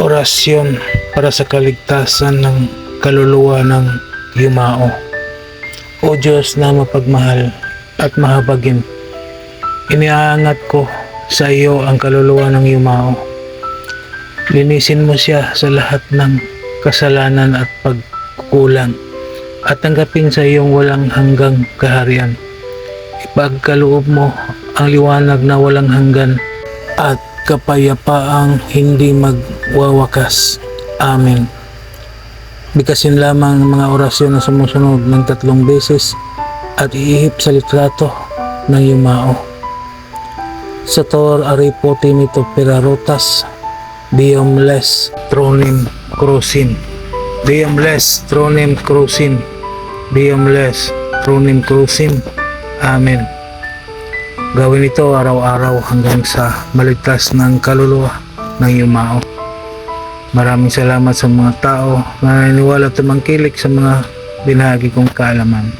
Orasyon para sa kaligtasan ng kaluluwa ng yumao. O Diyos na mapagmahal at mahabagin, iniaangat ko sa iyo ang kaluluwa ng yumao. Linisin mo siya sa lahat ng kasalanan at pagkukulang at tanggapin sa iyong walang hanggang kaharian. Ipagkaloob mo ang liwanag na walang hanggan at kapayapaang hindi magwawakas. Amen. Bigkasin lamang ang mga orasyon na sumusunod ng tatlong beses at iihip sa litrato ng yumao. Sator aripo tinito perarotas, biomles tronim crucin. Biomles tronim crucin. Biomles tronim crucin. Amen. Gawin ito araw-araw hanggang sa maligtas ng kaluluwa ng yumao. Maraming salamat sa mga tao na naniniwala at tumangkilik sa mga binahagi kong kaalaman.